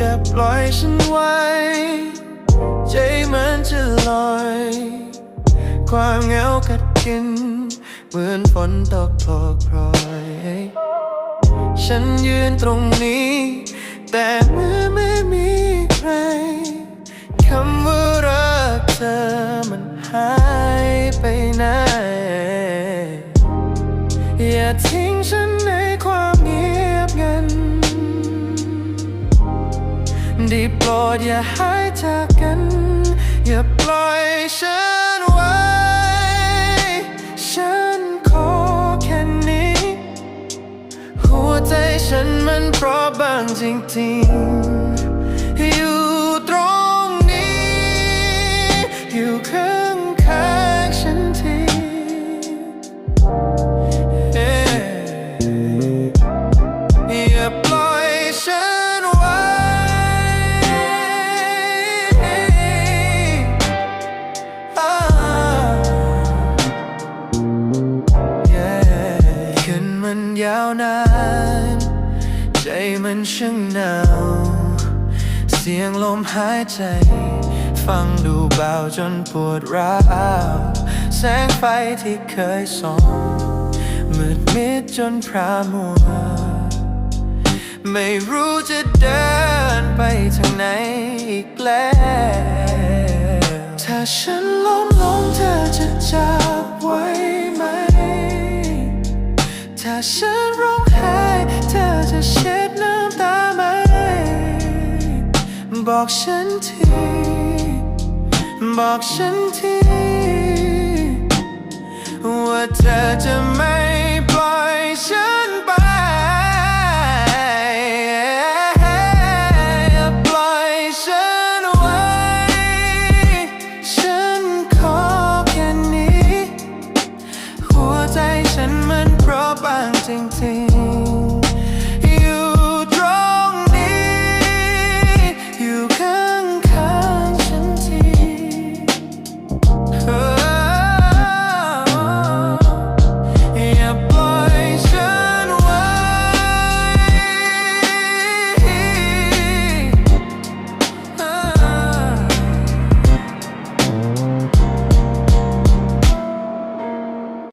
อย่าปล่อยฉันไว้ ใจมันจะลอย ความเหงากัดกิน เหมือนฝนตกโปรกโปรยฉันยืนตรงนี้ แต่เมื่อไม่มีใครคำว่ารักเธอมันหายไปไหน อย่าทิ้งฉันในความเงียบงัน ได้โปรดอย่าหายจากกัน อย่าปล่อยฉันไว้ ฉันขอแค่นี้ หัวใจฉันมันเพราะบางจริงๆ วนาน ใจมันช่างหนาว เสียงลมหายใจ ฟังดูเบาจนปวดร้าว แสงไฟที่เคยส่องมืดมิดจนพรามัว ไม่รู้จะเดินไปทางไหนอีกแล้ว ถ้าฉันล้มลงเธอจะจับไว้ ฉันร้องไห้ เธอจะเช็ดน้ำตาไหม บอกฉันที บอกฉันที ว่าเธอจะไม่